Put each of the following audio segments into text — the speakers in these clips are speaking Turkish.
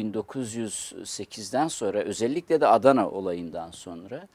1908'den sonra özellikle de Adana olayından sonra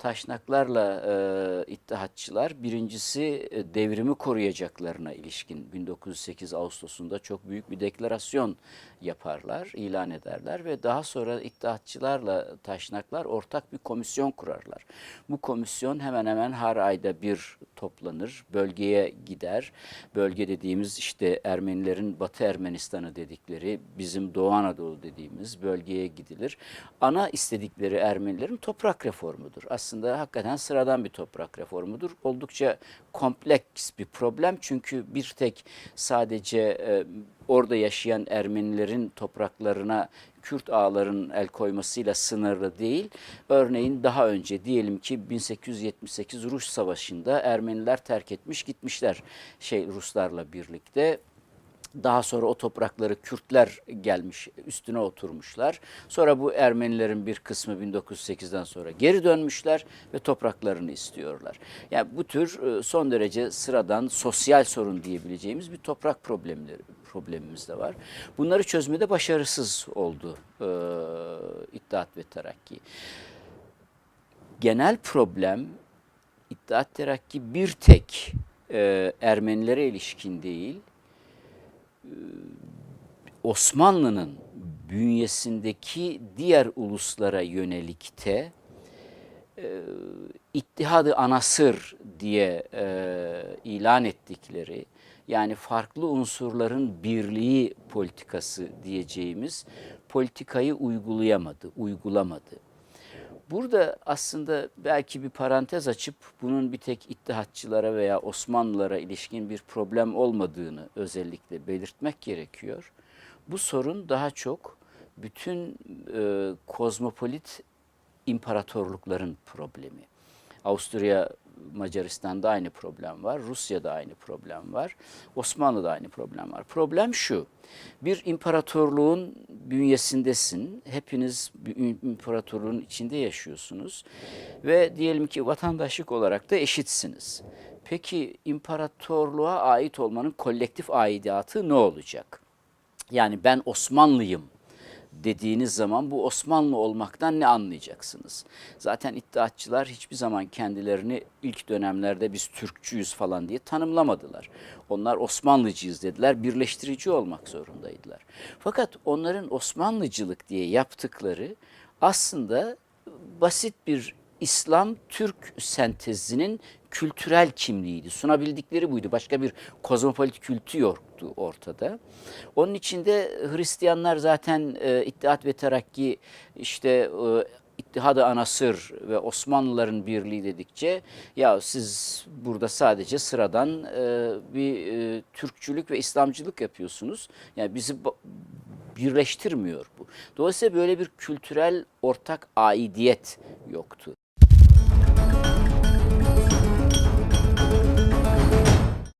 taşnaklarla e, ittihatçılar birincisi e, devrimi koruyacaklarına ilişkin 1908 Ağustos'unda çok büyük bir deklarasyon yaparlar, ilan ederler ve daha sonra ittihatçılarla taşnaklar ortak bir komisyon kurarlar. Bu komisyon hemen hemen her ayda bir toplanır, bölgeye gider. Bölge dediğimiz işte Ermenilerin Batı Ermenistan'ı dedikleri, bizim Doğu Anadolu dediğimiz bölgeye gidilir. Ana istedikleri Ermenilerin toprak reformudur. Aslında hakikaten sıradan bir toprak reformudur. Oldukça kompleks bir problem çünkü bir tek sadece e, orada yaşayan Ermenilerin topraklarına Kürt ağların el koymasıyla sınırlı değil. Örneğin daha önce diyelim ki 1878 Rus Savaşı'nda Ermeniler terk etmiş gitmişler şey Ruslarla birlikte. Daha sonra o toprakları Kürtler gelmiş, üstüne oturmuşlar. Sonra bu Ermenilerin bir kısmı 1908'den sonra geri dönmüşler ve topraklarını istiyorlar. Yani bu tür e, son derece sıradan sosyal sorun diyebileceğimiz bir toprak problemleri problemimiz de var. Bunları çözmede başarısız oldu e, İttihat ve Terakki. Genel problem İttihat Terakki bir tek e, Ermenilere ilişkin değil, Osmanlı'nın bünyesindeki diğer uluslara yönelikte e, İttihadı Anasır diye e, ilan ettikleri yani farklı unsurların birliği politikası diyeceğimiz politikayı uygulayamadı, uygulamadı. Burada aslında belki bir parantez açıp bunun bir tek ittihatçılara veya Osmanlılara ilişkin bir problem olmadığını özellikle belirtmek gerekiyor. Bu sorun daha çok bütün e, kozmopolit imparatorlukların problemi. Avusturya Macaristan'da aynı problem var, Rusya'da aynı problem var, Osmanlı'da aynı problem var. Problem şu, bir imparatorluğun bünyesindesin, hepiniz imparatorluğun içinde yaşıyorsunuz ve diyelim ki vatandaşlık olarak da eşitsiniz. Peki imparatorluğa ait olmanın kolektif aidatı ne olacak? Yani ben Osmanlıyım dediğiniz zaman bu Osmanlı olmaktan ne anlayacaksınız? Zaten iddiatçılar hiçbir zaman kendilerini ilk dönemlerde biz Türkçüyüz falan diye tanımlamadılar. Onlar Osmanlıcıyız dediler, birleştirici olmak zorundaydılar. Fakat onların Osmanlıcılık diye yaptıkları aslında basit bir İslam-Türk sentezinin kültürel kimliğiydi. Sunabildikleri buydu. Başka bir kozmopolit kültü yoktu ortada. Onun içinde Hristiyanlar zaten e, İttihat ve Terakki işte e, İttihadı Anasır ve Osmanlıların birliği dedikçe ya siz burada sadece sıradan e, bir e, Türkçülük ve İslamcılık yapıyorsunuz. Yani bizi birleştirmiyor bu. Dolayısıyla böyle bir kültürel ortak aidiyet yoktu.